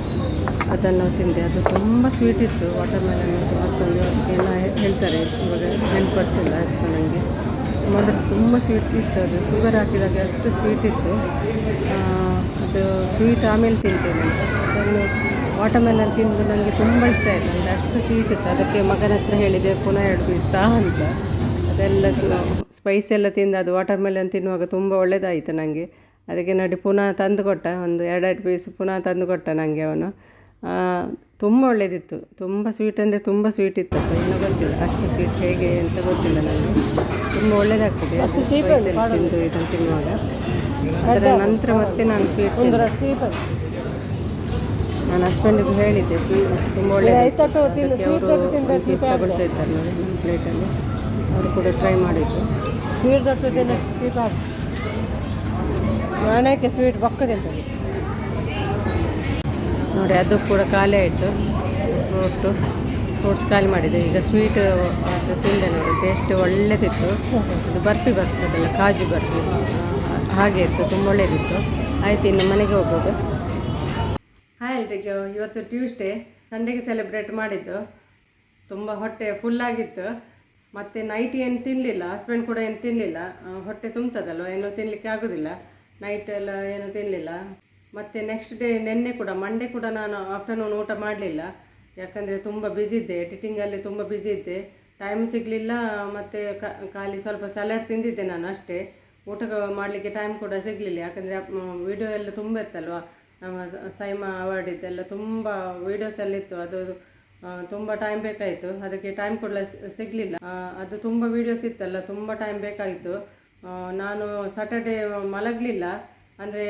ಅದನ್ನು ತಿಂದೆ. ಅದು ತುಂಬ ಸ್ವೀಟ್ ಇತ್ತು. ವಾಟರ್ ಮೆಲನ್ ಮತ್ತೊಂದು ಎಲ್ಲ ಹೇ- ಹೇಳ್ತಾರೆ. ಇವಾಗ ಹೆಲ್ಪ್ ಬರ್ತಿಲ್ಲ ಹಸ್ಬೆಂಡ್ ನನಗೆ ಮೊದಲು ತುಂಬ ಸ್ವೀಟ್ ಇತ್ತು ಅದು. ಶುಗರ್ ಹಾಕಿದಾಗ ಅಷ್ಟು ಸ್ವೀಟ್ ಇತ್ತು. ಅದು ಸ್ವೀಟ್ ಆಮೇಲೆ ತಿಂತೇನೆ. ಅದನ್ನು ವಾಟರ್ ಮೆಲನ್ ತಿಂದು ನನಗೆ ತುಂಬ ಇಷ್ಟ ಆಯಿತು. ಅಂದರೆ ಅಷ್ಟು ಸ್ವೀಟ್ ಇತ್ತು. ಅದಕ್ಕೆ ಮಗನ ಹತ್ರ ಹೇಳಿದೆ ಪುನಃ ಎರಡು ಪೀಸ್ ತಾ ಅಂತ. ಅದೆಲ್ಲ ಸ್ಪೈಸ್ ಎಲ್ಲ ತಿಂದು ಅದು ವಾಟರ್ ಮೆಲನ್ ತಿನ್ನುವಾಗ ತುಂಬ ಒಳ್ಳೆಯದಾಯಿತು ನನಗೆ ಅದಕ್ಕೆ ನೋಡಿ ಪುನಃ ತಂದು ಕೊಟ್ಟ ಒಂದು ಎರಡೆರಡು ಪೀಸ್ ಪುನಃ ತಂದು ಕೊಟ್ಟ ನನಗೆ ಅವನು ತುಂಬ ಒಳ್ಳೆಯದಿತ್ತು ತುಂಬ ಸ್ವೀಟ್ ಅಂದರೆ ತುಂಬ ಸ್ವೀಟ್ ಇತ್ತು ಇನ್ನೂ ಗೊತ್ತಿಲ್ಲ. ಅಷ್ಟು ಸ್ವೀಟ್ ಹೇಗೆ ಅಂತ ಗೊತ್ತಿಲ್ಲ ನನಗೆ ತುಂಬ ಒಳ್ಳೆಯದಾಗ್ತದೆ ಅಷ್ಟು ಸ್ವೀಟ್ ತಿಂದು ಇದನ್ನು ತಿನ್ನುವಾಗ. ಅದರ ನಂತರ ಮತ್ತೆ ನಾನು ಸ್ವೀಟ್ ನಾನು ಹಸ್ಬೆಂಡಿಗೆ ಹೇಳಿದ್ದೆ ಸ್ವೀಟ್ ತುಂಬ ಒಳ್ಳೆ ತಗೊಳ್ತಾ ಇದ್ದಾರೆ ನೋಡಿ ನಮ್ಮ ಪ್ಲೇಟಲ್ಲಿ ಅವರು ಕೂಡ ಟ್ರೈ ಮಾಡಿದ್ದು ಸ್ವೀಟ್ ದೊಡ್ಡ ತಿನ್ನ ಸ್ವೀಟ್ ಹಾಕಿ ನಾನೇಕೆ ಸ್ವೀಟ್ ಬಕ್ಕ ತಿಂತದೆ? ನೋಡಿ ಅದು ಕೂಡ ಖಾಲಿ ಆಯಿತು. ಫ್ರೂಟು ಫ್ರೂಟ್ಸ್ ಖಾಲಿ ಮಾಡಿದೆ. ಈಗ ಸ್ವೀಟ್ ಅದು ತಿಂದೆ ನೋಡಿ. ಟೇಸ್ಟ್ ಒಳ್ಳೆದಿತ್ತು. ಇದು ಬರ್ಫಿ ಬರ್ತದಲ್ಲ ಕಾಜು ಬರ್ಫಿ ಹಾಗೆ ಇತ್ತು ತುಂಬ ಒಳ್ಳೆಯದಿತ್ತು ಆಯ್ತು ಇನ್ನು ಮನೆಗೆ ಹೋಗ್ಬೋದು. ಹಾಯ್ ಎಲ್ರಿಗೂ. ಇವತ್ತು ಟ್ಯೂಸ್ಡೇ ಸಂಡೆಗೆ ಸೆಲೆಬ್ರೇಟ್ ಮಾಡಿದ್ದು. ತುಂಬ ಹೊಟ್ಟೆ ಫುಲ್ಲಾಗಿತ್ತು ಮತ್ತು ನೈಟ್ ಏನು ತಿನ್ನಲಿಲ್ಲ ಹಸ್ಬೆಂಡ್ ಕೂಡ ಏನು ತಿನ್ನಲಿಲ್ಲ ಹೊಟ್ಟೆ ತುಂಬ್ತದಲ್ವ? ಏನೂ ತಿನ್ನಲಿಕ್ಕೆ ಆಗೋದಿಲ್ಲ. ನೈಟ್ ಎಲ್ಲ ಏನೂ ತಿನ್ನಲಿಲ್ಲ ಮತ್ತು ನೆಕ್ಸ್ಟ್ ಡೇ ನಿನ್ನೆ ಕೂಡ ಮಂಡೇ ಕೂಡ ನಾನು ಆಫ್ಟರ್ನೂನ್ ಊಟ ಮಾಡಲಿಲ್ಲ. ಯಾಕಂದರೆ ತುಂಬ ಬ್ಯುಸಿ ಇದ್ದೆ. ಎಡಿಟಿಂಗಲ್ಲಿ ತುಂಬ ಬ್ಯುಸಿ ಇದ್ದೆ. ಟೈಮ್ ಸಿಗಲಿಲ್ಲ. ಮತ್ತು ಖಾಲಿ ಸ್ವಲ್ಪ ಸಲಾಡ್ ತಿಂದಿದ್ದೆ ನಾನು ಅಷ್ಟೇ. ಊಟ ಮಾಡಲಿಕ್ಕೆ ಟೈಮ್ ಕೂಡ ಸಿಗಲಿಲ್ಲ. ಯಾಕಂದರೆ ವಿಡಿಯೋ ಎಲ್ಲ ತುಂಬ ಇತ್ತಲ್ವ? ನಮ್ಮ ಸೈಮಾ ಅವಾರ್ಡ್ ಇದ್ದೆಲ್ಲ ತುಂಬ ಇತ್ತು. ಅದು ತುಂಬ ಟೈಮ್ ಬೇಕಾಯಿತು. ಅದಕ್ಕೆ ಟೈಮ್ ಕೂಡ ಸಿಗಲಿಲ್ಲ. ಅದು ತುಂಬ ವೀಡಿಯೋಸ್ ಇತ್ತಲ್ಲ, ತುಂಬ ಟೈಮ್ ಬೇಕಾಯಿತು. ನಾನು ಸಾಟರ್ಡೇ ಮಲಗಲಿಲ್ಲ. ಅಂದರೆ,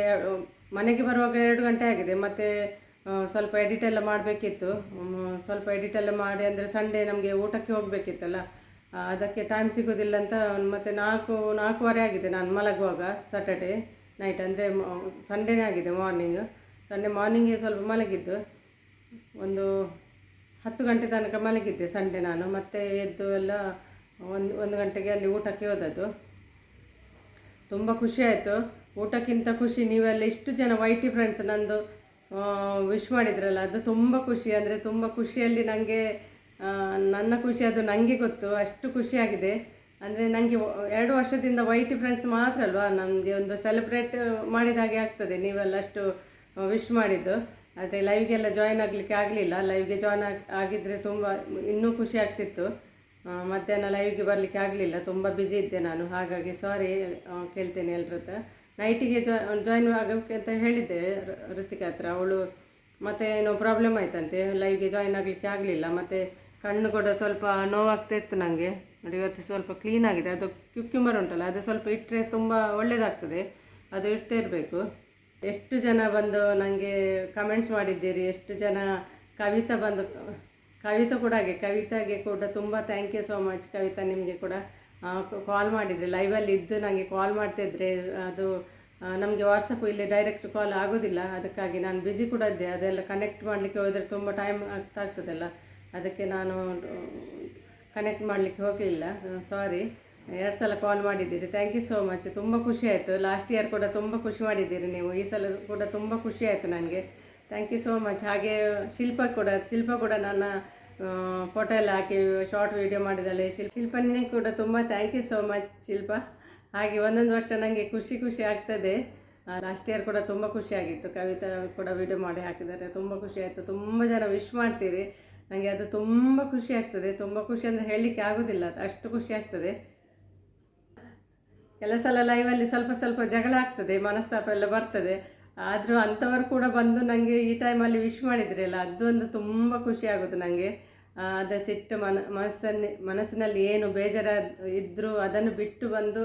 ಮನೆಗೆ ಬರುವಾಗ ಎರಡು ಗಂಟೆ ಆಗಿದೆ. ಮತ್ತು ಸ್ವಲ್ಪ ಎಡಿಟ್ ಎಲ್ಲ ಮಾಡಬೇಕಿತ್ತು. ಸ್ವಲ್ಪ ಎಡಿಟ್ ಎಲ್ಲ ಮಾಡಿ, ಅಂದರೆ ಸಂಡೇ ನಮಗೆ ಊಟಕ್ಕೆ ಹೋಗಬೇಕಿತ್ತಲ್ಲ. ಅದಕ್ಕೆ ಟೈಮ್ ಸಿಗೋದಿಲ್ಲ ಅಂತ ಮತ್ತು ನಾಲ್ಕು, ನಾಲ್ಕೂವರೆ ಆಗಿದೆ ನಾನು ಮಲಗುವಾಗ ಸಾಟರ್ಡೇ ನೈಟ್ ಅಂದರೆ ಸಂಡೇನೇ ಆಗಿದೆ ಮಾರ್ನಿಂಗ್ ಸಂಡೇ ಮಾರ್ನಿಂಗೇ ಸ್ವಲ್ಪ ಮಲಗಿದ್ದು. ಒಂದು ಹತ್ತು ಗಂಟೆ ತನಕ ಮಲಗಿದ್ದೆ ಸಂಡೇ ನಾನು. ಮತ್ತೆ ಎದ್ದು ಎಲ್ಲ ಒಂದು ಒಂದು ಗಂಟೆಗೆ ಅಲ್ಲಿ ಊಟಕ್ಕೆ ಹೋದದ್ದು. ತುಂಬ ಖುಷಿ ಆಯಿತು. ಊಟಕ್ಕಿಂತ ಖುಷಿ, ನೀವೆಲ್ಲ ಇಷ್ಟು ಜನ ವೈಟಿ ಫ್ರೆಂಡ್ಸ್ ನಂದು ವಿಶ್ ಮಾಡಿದ್ರಲ್ಲ, ಅದು ತುಂಬ ಖುಷಿ. ಅಂದರೆ ತುಂಬ ಖುಷಿಯಲ್ಲಿ ನನಗೆ ನನ್ನ ಖುಷಿ, ಅದು ನನಗೆ ಗೊತ್ತು. ಅಷ್ಟು ಖುಷಿಯಾಗಿದೆ. ಅಂದರೆ ನನಗೆ ಎರಡು ವರ್ಷದಿಂದ ವೈಟ್ ಫ್ರೆಂಡ್ಸ್ ಮಾತ್ರ ಅಲ್ವಾ? ನಮಗೆ ಒಂದು ಸೆಲೆಬ್ರೇಟ್ ಮಾಡಿದ ಹಾಗೆ ಆಗ್ತದೆ. ನೀವೆಲ್ಲ ಅಷ್ಟು ವಿಶ್ ಮಾಡಿದ್ದು. ಆದರೆ ಲೈವ್ಗೆಲ್ಲ ಜಾಯ್ನ್ ಆಗಲಿಕ್ಕೆ ಆಗಲಿಲ್ಲ. ಲೈವ್ಗೆ ಜಾಯ್ನ್ ಆಗಿ ಆಗಿದ್ದರೆ ತುಂಬ, ಇನ್ನೂ ಖುಷಿ ಆಗ್ತಿತ್ತು. ಮಧ್ಯಾಹ್ನ ಲೈವ್ಗೆ ಬರಲಿಕ್ಕೆ ಆಗಲಿಲ್ಲ. ತುಂಬ ಬ್ಯುಸಿ ಇದ್ದೆ ನಾನು. ಹಾಗಾಗಿ ಸಾರಿ ಕೇಳ್ತೇನೆ ಎಲ್ಲರ ಹತ್ರ. ನೈಟಿಗೆ ಜಾಯ್ನ್ ಆಗೋಕ್ಕೆ ಅಂತ ಹೇಳಿದ್ದೆ ಋತಿಕಾ ಹತ್ರ. ಅವಳು ಮತ್ತೆ ಏನೋ ಪ್ರಾಬ್ಲಮ್ ಆಯ್ತಂತೆ. ಲೈವ್ಗೆ ಜಾಯ್ನ್ ಆಗಲಿಕ್ಕೆ ಆಗಲಿಲ್ಲ. ಮತ್ತು ಕಣ್ಣು ಕೂಡ ಸ್ವಲ್ಪ ನೋವಾಗ್ತಾ ಇತ್ತು ನನಗೆ ನೋಡಿ, ಇವತ್ತು ಸ್ವಲ್ಪ ಕ್ಲೀನ್ ಆಗಿದೆ. ಅದು ಕ್ಯುಕ್ಯುಮರ್ ಉಂಟಲ್ಲ, ಅದು ಸ್ವಲ್ಪ ಇಟ್ಟರೆ ತುಂಬ ಒಳ್ಳೆಯದಾಗ್ತದೆ ಅದು ಇಡ್ತಾ ಇರಬೇಕು. ಎಷ್ಟು ಜನ ಬಂದು ನನಗೆ ಕಮೆಂಟ್ಸ್ ಮಾಡಿದ್ದೀರಿ, ಎಷ್ಟು ಜನ ಕವಿತಾ ಬಂದು, ಕವಿತಾ ಕೂಡ ಹಾಗೆ, ಕವಿತಾಗೆ ಕೂಡ ತುಂಬ thank you so much Kavita ನಿಮಗೆ ಕೂಡ ಕಾಲ್ ಮಾಡಿದರೆ. ಲೈವಲ್ಲಿ ಇದ್ದು ನನಗೆ ಕಾಲ್ ಮಾಡ್ತಿದ್ರೆ ಅದು ನಮಗೆ ವಾಟ್ಸಪ್ ಇಲ್ಲಿ ಡೈರೆಕ್ಟ್ ಕಾಲ್ ಆಗೋದಿಲ್ಲ. ಅದಕ್ಕಾಗಿ ನಾನು ಬ್ಯುಸಿ ಕೂಡ ಇದ್ದೆ. ಅದೆಲ್ಲ ಕನೆಕ್ಟ್ ಮಾಡಲಿಕ್ಕೆ ಹೋದರೆ ತುಂಬ ಟೈಮ್ ಆಗ್ತಾ ಆಗ್ತದಲ್ಲ. ಅದಕ್ಕೆ ನಾನು ಕನೆಕ್ಟ್ ಮಾಡಲಿಕ್ಕೆ ಹೋಗಲಿಲ್ಲ. ಸಾರಿ ಎರಡು ಸಲ ಕಾಲ್ ಮಾಡಿದ್ದೀರಿ. ಥ್ಯಾಂಕ್ ಯು ಸೋ ಮಚ್ ತುಂಬ ಖುಷಿ ಆಯಿತು. ಲಾಸ್ಟ್ ಇಯರ್ ಕೂಡ ತುಂಬ ಖುಷಿ ಮಾಡಿದ್ದೀರಿ ನೀವು. ಈ ಸಲ ಕೂಡ ತುಂಬ ಖುಷಿ ಆಯಿತು ನನಗೆ. ಥ್ಯಾಂಕ್ ಯು ಸೋ ಮಚ್ ಹಾಗೆ ಶಿಲ್ಪ ಕೂಡ ಶಿಲ್ಪ ಕೂಡ ನನ್ನ ಫೋಟೋ ಎಲ್ಲ ಹಾಕಿ ಶಾರ್ಟ್ ವಿಡಿಯೋ ಮಾಡಿದ್ದಾಳೆ. ಶಿಲ್ಪ ಶಿಲ್ಪನೇ ಕೂಡ ತುಂಬ thank you so much Shilpa. ಹಾಗೆ ಒಂದೊಂದು ವರ್ಷ ನನಗೆ ಖುಷಿ ಖುಷಿ ಆಗ್ತದೆ. ಲಾಸ್ಟ್ ಇಯರ್ ಕೂಡ ತುಂಬ ಖುಷಿಯಾಗಿತ್ತು ಕವಿತಾ ಕೂಡ ವಿಡಿಯೋ ಮಾಡಿ ಹಾಕಿದ್ದಾರೆ. ತುಂಬ ಖುಷಿ ಆಯಿತು. ತುಂಬ ಜನ ವಿಶ್ ಮಾಡ್ತೀರಿ. ನನಗೆ ಅದು ತುಂಬ ಖುಷಿ ಆಗ್ತದೆ. ತುಂಬ ಖುಷಿ ಅಂದರೆ ಹೇಳಲಿಕ್ಕೆ ಆಗೋದಿಲ್ಲ. ಅಷ್ಟು ಖುಷಿ ಆಗ್ತದೆ. ಕೆಲವು ಸಲ ಲೈವಲ್ಲಿ ಸ್ವಲ್ಪ ಸ್ವಲ್ಪ ಜಗಳ ಆಗ್ತದೆ. ಮನಸ್ತಾಪ ಎಲ್ಲ ಬರ್ತದೆ. ಆದರೂ ಅಂಥವರು ಕೂಡ ಬಂದು ನನಗೆ ಈ ಟೈಮಲ್ಲಿ ವಿಶ್ ಮಾಡಿದ್ರಲ್ಲ ಅದೊಂದು ತುಂಬ ಖುಷಿ ಆಗೋದು ನನಗೆ ಅದ ಸಿಟ್ಟು ಮನ, ಮನಸ್ಸನ್ನೇ, ಮನಸ್ಸಿನಲ್ಲಿ ಏನು ಬೇಜಾರ ಇದ್ದರೂ ಅದನ್ನು ಬಿಟ್ಟು ಬಂದು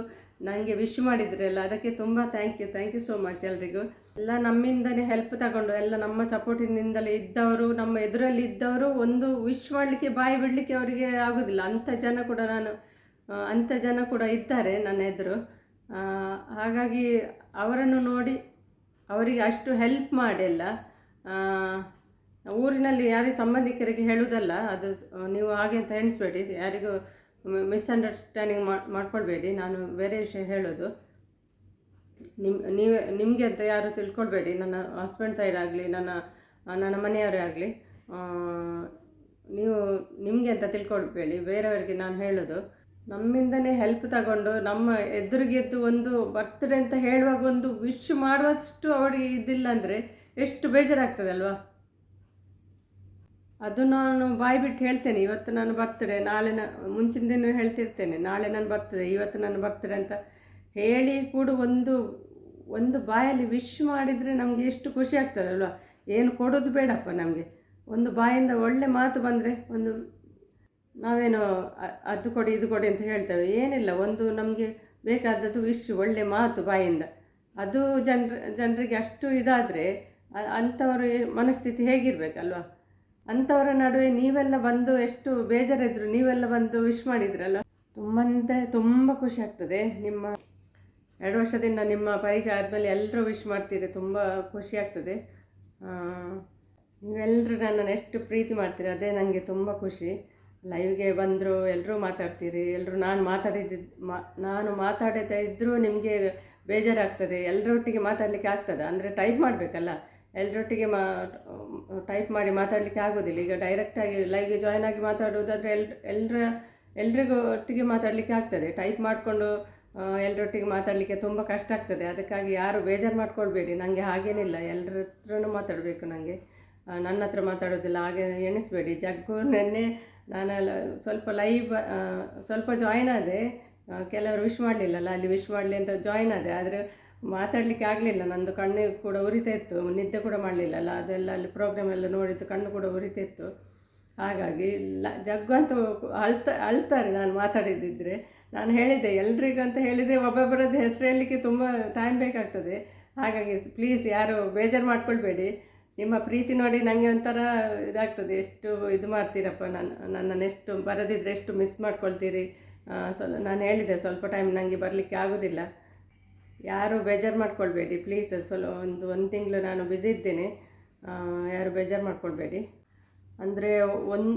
ನನಗೆ ವಿಶ್ ಮಾಡಿದ್ರಲ್ಲ ಅದಕ್ಕೆ ತುಂಬ thank you thank you so much ಎಲ್ರಿಗೂ. ಎಲ್ಲ ನಮ್ಮಿಂದಲೇ ಹೆಲ್ಪ್ ತಗೊಂಡು, ಎಲ್ಲ ನಮ್ಮ ಸಪೋರ್ಟಿನಿಂದಲೇ ಇದ್ದವರು, ನಮ್ಮ ಎದುರಲ್ಲಿ ಇದ್ದವರು ಒಂದು ವಿಶ್ ಮಾಡಲಿಕ್ಕೆ, ಬಾಯಿ ಬಿಡಲಿಕ್ಕೆ ಅವರಿಗೆ ಆಗೋದಿಲ್ಲ. ಅಂಥ ಜನ ಕೂಡ ನಾನು ಅಂಥ ಜನ ಕೂಡ ಇದ್ದಾರೆ ನನ್ನ ಎದುರು. ಹಾಗಾಗಿ ಅವರನ್ನು ನೋಡಿ ಅವರಿಗೆ ಅಷ್ಟು ಹೆಲ್ಪ್ ಮಾಡಿಲ್ಲ. ಊರಿನಲ್ಲಿ ಯಾರಿಗೆ ಸಂಬಂಧಿಕರಿಗೆ ಹೇಳುವುದಲ್ಲ ಅದು, ನೀವು ಹಾಗೆ ಅಂತ ಎಣಿಸ್ಬೇಡಿ. ಯಾರಿಗೂ ಮಿಸ್ಅಂಡರ್ಸ್ಟ್ಯಾಂಡಿಂಗ್ ಮಾಡ್ಕೊಳ್ಬೇಡಿ. ನಾನು ಬೇರೆ ವಿಷಯ ಹೇಳೋದು. ನಿಮ್, ನೀವೇ, ನಿಮಗೆ ಅಂತ ಯಾರು ತಿಳ್ಕೊಳ್ಬೇಡಿ. ನನ್ನ ಹಸ್ಬೆಂಡ್ ಸೈಡ್ ಆಗಲಿ, ನನ್ನ ನನ್ನ ಮನೆಯವರೇ ಆಗಲಿ ನೀವು ನಿಮಗೆ ಅಂತ ತಿಳ್ಕೊಳ್ಬೇಡಿ. ಬೇರೆಯವರಿಗೆ ನಾನು ಹೇಳೋದು, ನಮ್ಮಿಂದನೇ ಹೆಲ್ಪ್ ತಗೊಂಡು ನಮ್ಮ ಎದುರಿಗೆದ್ದು ಒಂದು ಬರ್ತಡೇ ಅಂತ ಹೇಳುವಾಗ ಒಂದು ವಿಶ್ ಮಾಡುವಷ್ಟು ಅವಳಿಗೆ ಇದಿಲ್ಲ ಅಂದರೆ ಎಷ್ಟು ಬೇಜಾರಾಗ್ತದಲ್ವಾ? ಅದು ನಾನು ಬಾಯಿ ಬಿಟ್ಟು ಹೇಳ್ತೇನೆ. ಇವತ್ತು ನಾನು ಬರ್ತಡೆ ನಾಳೆ ನ, ಮುಂಚಿನ ದಿನ ಹೇಳ್ತಿರ್ತೇನೆ. ನಾಳೆ ನಾನು ಬರ್ತದೆ ಇವತ್ತು ನಾನು ಬರ್ತಡೆ ಅಂತ ಹೇಳಿ ಕೂಡ ಒಂದು ಒಂದು ಬಾಯಲ್ಲಿ ವಿಶ್ ಮಾಡಿದರೆ ನಮಗೆ ಎಷ್ಟು ಖುಷಿ ಆಗ್ತದಲ್ವ ಏನು ಕೊಡೋದು ಬೇಡಪ್ಪ ನಮಗೆ. ಒಂದು ಬಾಯಿಂದ ಒಳ್ಳೆ ಮಾತು ಬಂದರೆ ಒಂದು ನಾವೇನು ಅದು ಕೊಡಿ, ಇದು ಕೊಡಿ ಅಂತ ಹೇಳ್ತೇವೆ. ಏನಿಲ್ಲ, ಒಂದು ನಮಗೆ ಬೇಕಾದದ್ದು ವಿಶ್ ಒಳ್ಳೆ ಮಾತು ಬಾಯಿಂದ. ಅದು ಜನರ, ಜನರಿಗೆ ಅಷ್ಟು ಇದಾದರೆ ಅಂಥವರು ಮನಸ್ಥಿತಿ ಹೇಗಿರಬೇಕಲ್ವ? ಅಂಥವರ ನಡುವೆ ನೀವೆಲ್ಲ ಬಂದು ಎಷ್ಟು ಬೇಜಾರಿದ್ರು ನೀವೆಲ್ಲ ಬಂದು ವಿಶ್ ಮಾಡಿದ್ರಲ್ಲ ತುಂಬ ಅಂದರೆ ತುಂಬ ಖುಷಿ ಆಗ್ತದೆ. ನಿಮ್ಮ ಎರಡು ವರ್ಷದಿಂದ ನಿಮ್ಮ ಪರಿಚಯ ಆದಮೇಲೆ ಎಲ್ಲರೂ ವಿಶ್ ಮಾಡ್ತೀರಿ, ತುಂಬ ಖುಷಿ ಆಗ್ತದೆ. ನೀವೆಲ್ಲರೂ ನನ್ನನ್ನು ಎಷ್ಟು ಪ್ರೀತಿ ಮಾಡ್ತೀರಿ, ಅದೇ ನನಗೆ ತುಂಬ ಖುಷಿ. ಲೈವ್ಗೆ ಬಂದರು ಎಲ್ಲರೂ ಮಾತಾಡ್ತೀರಿ ಎಲ್ಲರೂ ನಾನು ಮಾತಾಡಿದ್ದು, ಮಾ, ನಾನು ಮಾತಾಡದೇ ಇದ್ದರೂ ನಿಮಗೆ ಬೇಜಾರಾಗ್ತದೆ ಎಲ್ಲರೊಟ್ಟಿಗೆ ಮಾತಾಡಲಿಕ್ಕೆ ಆಗ್ತದೆ? ಅಂದರೆ ಟೈಪ್ ಮಾಡಬೇಕಲ್ಲ ಎಲ್ಲರೊಟ್ಟಿಗೆ ಮಾ ಟೈಪ್ ಮಾಡಿ ಮಾತಾಡಲಿಕ್ಕೆ ಆಗೋದಿಲ್ಲ. ಈಗ ಡೈರೆಕ್ಟಾಗಿ ಲೈವ್ಗೆ ಜಾಯ್ನ್ ಆಗಿ ಮಾತಾಡೋದಾದರೆ ಎಲ್ ಎಲ್ಲರ ಎಲ್ರಿಗೂ ಒಟ್ಟಿಗೆ ಮಾತಾಡಲಿಕ್ಕೆ ಆಗ್ತದೆ. ಟೈಪ್ ಮಾಡಿಕೊಂಡು ಎಲ್ಲರೊಟ್ಟಿಗೆ ಮಾತಾಡಲಿಕ್ಕೆ ತುಂಬ ಕಷ್ಟ ಆಗ್ತದೆ. ಅದಕ್ಕಾಗಿ ಯಾರು ಬೇಜಾರು ಮಾಡ್ಕೊಳ್ಬೇಡಿ. ನನಗೆ ಹಾಗೇನಿಲ್ಲ. ಎಲ್ಲರ ಹತ್ರನೂ ಮಾತಾಡಬೇಕು ನನಗೆ ನನ್ನ ಹತ್ರ ಮಾತಾಡೋದಿಲ್ಲ. ಹಾಗೆ ಎಣಿಸ್ಬೇಡಿ. ಜಗ್ಗು ನೆನ್ನೆ ನಾನು ಸ್ವಲ್ಪ ಲೈವ್ ಸ್ವಲ್ಪ ಜಾಯ್ನ್ ಆದೆ. ಕೆಲವರು ವಿಶ್ ಮಾಡಲಿಲ್ಲಲ್ಲ? ಅಲ್ಲಿ ವಿಶ್ ಮಾಡಲಿ ಅಂತ ಜಾಯ್ನ್ ಆದೆ. ಆದರೆ ಮಾತಾಡಲಿಕ್ಕೆ ಆಗಲಿಲ್ಲ. ನಂದು ಕಣ್ಣು ಕೂಡ ಉರಿತಾ ಇತ್ತು. ನಿದ್ದೆ ಕೂಡ ಮಾಡಲಿಲ್ಲಲ್ಲ? ಅದೆಲ್ಲ ಅಲ್ಲಿ ಪ್ರೋಗ್ರಾಮ್ ಎಲ್ಲ ನೋಡಿದ್ದು ಕಣ್ಣು ಕೂಡ ಉರಿತಾ ಇತ್ತು. ಹಾಗಾಗಿ ಲ ಜಗ್ಗು ಅಂತ ಅಳ್ತ, ಅಳ್ತಾರೆ ನಾನು ಮಾತಾಡಿದ್ದಿದ್ರೆ ನಾನು ಹೇಳಿದೆ ಎಲ್ರಿಗೂ ಅಂತ ಹೇಳಿದರೆ ಒಬ್ಬೊಬ್ಬರದ್ದು ಹೆಸರು ಹೇಳಲಿಕ್ಕೆ ತುಂಬ ಟೈಮ್ ಬೇಕಾಗ್ತದೆ. ಹಾಗಾಗಿ ಪ್ಲೀಸ್ ಯಾರು ಬೇಜಾರು ಮಾಡ್ಕೊಳ್ಬೇಡಿ. ನಿಮ್ಮ ಪ್ರೀತಿ ನೋಡಿ ನನಗೆ ಒಂಥರ ಇದಾಗ್ತದೆ, ಎಷ್ಟು ಇದು ಮಾಡ್ತೀರಪ್ಪ ನಾನು, ನನ್ನನ್ನು ಎಷ್ಟು ಬರದಿದ್ದರೆ ಎಷ್ಟು ಮಿಸ್ ಮಾಡ್ಕೊಳ್ತೀರಿ? ಸ್ವಲ್ಪ ನಾನು ಹೇಳಿದೆ, ಸ್ವಲ್ಪ ಟೈಮ್ ನನಗೆ ಬರಲಿಕ್ಕೆ ಆಗೋದಿಲ್ಲ. ಯಾರು ಬೇಜಾರು ಮಾಡ್ಕೊಳ್ಬೇಡಿ ಪ್ಲೀಸ್ ಸ್ವಲ್ಪ ಒಂದು ಒಂದು ತಿಂಗಳು ನಾನು ಬ್ಯುಸಿ ಇದ್ದೇನೆ. ಯಾರು ಬೇಜಾರು ಮಾಡ್ಕೊಳ್ಬೇಡಿ. ಅಂದರೆ ಒಂದು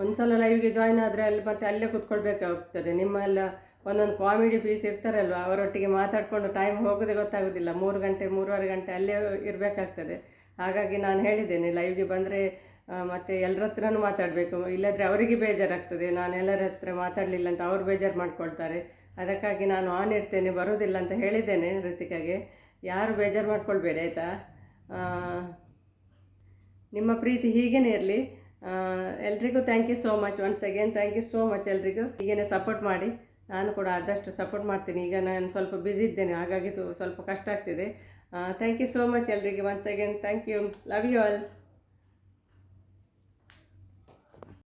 ಒಂದು ಸಲ ಲೈವ್ಗೆ ಜಾಯ್ನ್ ಆದರೆ ಅಲ್ಲಿ ಮತ್ತೆ ಅಲ್ಲೇ ಕೂತ್ಕೊಳ್ಬೇಕಾಗ್ತದೆ ನಿಮ್ಮೆಲ್ಲ ಒಂದೊಂದು ಕಾಮಿಡಿ ಪೀಸ್ ಇರ್ತಾರಲ್ವ, ಅವರೊಟ್ಟಿಗೆ ಮಾತಾಡಿಕೊಂಡು ಟೈಮ್ ಹೋಗೋದೇ ಗೊತ್ತಾಗೋದಿಲ್ಲ. ಮೂರು ಗಂಟೆ, ಮೂರುವರೆ ಗಂಟೆ ಅಲ್ಲೇ ಇರಬೇಕಾಗ್ತದೆ. ಹಾಗಾಗಿ ನಾನು ಹೇಳಿದ್ದೇನೆ ಲೈವ್ಗೆ ಬಂದರೆ ಮತ್ತು ಎಲ್ಲರ ಹತ್ರನೂ ಮಾತಾಡಬೇಕು. ಇಲ್ಲದ್ರೆ ಅವರಿಗೆ ಬೇಜಾರಾಗ್ತದೆ. ನಾನು ಎಲ್ಲರ ಹತ್ರ ಮಾತಾಡಲಿಲ್ಲ ಅಂತ ಅವ್ರು ಬೇಜಾರು ಮಾಡ್ಕೊಳ್ತಾರೆ. ಅದಕ್ಕಾಗಿ ನಾನು ಆನ್ ಇರ್ತೇನೆ, ಬರೋದಿಲ್ಲ ಅಂತ ಹೇಳಿದ್ದೇನೆ ಋತಿಕಾಗೆ ಯಾರು ಬೇಜಾರು ಮಾಡ್ಕೊಳ್ಬೇಡಿ, ಆಯಿತಾ? ನಿಮ್ಮ ಪ್ರೀತಿ ಹೀಗೇ ಇರಲಿ. ಎಲ್ರಿಗೂ thank you so much once again thank you so much ಎಲ್ರಿಗೂ. ಹೀಗೇನೆ ಸಪೋರ್ಟ್ ಮಾಡಿ. ನಾನು ಕೂಡ ಆದಷ್ಟು ಸಪೋರ್ಟ್ ಮಾಡ್ತೀನಿ. ಈಗ ನಾನು ಸ್ವಲ್ಪ ಬ್ಯುಸಿ ಇದ್ದೇನೆ. ಹಾಗಾಗಿ ಸ್ವಲ್ಪ ಕಷ್ಟ ಆಗ್ತಿದೆ. Thank you so much ಎಲ್ರಿಗೆ once again thank you love you all